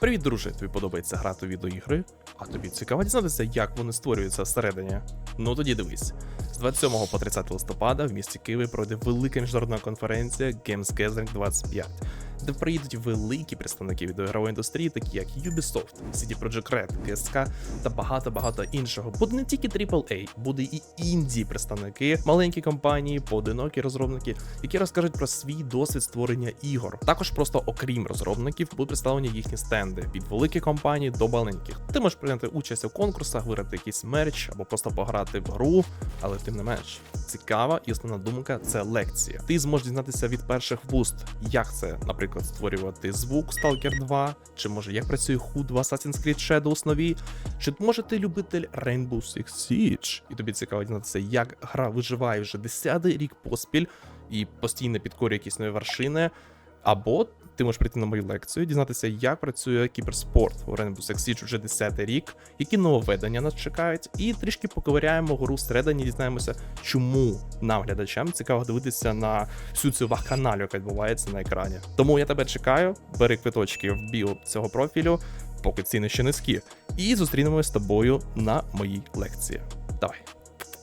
Привіт, друже! Тобі подобається грати у відеоігри? А тобі цікаво дізнатися, як вони створюються всередині? Ну тоді дивись. З 27 по 30 листопада в місті Києві пройде велика міжнародна конференція Games Gathering 25, де приїдуть великі представники відеоігрової індустрії, такі як Ubisoft, CD Projekt Red, GSK та багато-багато іншого. Буде не тільки AAA, буде і інді представники, маленькі компанії, поодинокі розробники, які розкажуть про свій досвід створення ігор. Також просто окрім розробників будуть представлені їхні стенди від великих компаній до маленьких. Ти можеш прийняти участь у конкурсах, виграти якийсь мерч або просто пограти в гру, але тим не менш. Цікава і основна думка це лекція. Ти зможеш дізнатися від перших вуст, як це, наприклад, створювати звук Stalker 2, чи може як працює HUD в Assassin's Creed Shadows нові, чи може ти любитель Rainbow Six Siege, і тобі цікаво дізнатися, як гра виживає вже 10-й рік поспіль і постійно підкорює якісь нові вершини. Або ти можеш прийти на мою лекцію, дізнатися, як працює кіберспорт у Rainbow Six Siege вже 10 рік, які нововведення нас чекають, і трішки поковиряємо гру всередині, дізнаємося, чому нам, глядачам, цікаво дивитися на всю цю вахканалю, яка відбувається на екрані. Тому я тебе чекаю, бери квиточки в біо цього профілю, поки ціни ще низькі, і зустрінемось з тобою на моїй лекції. Давай.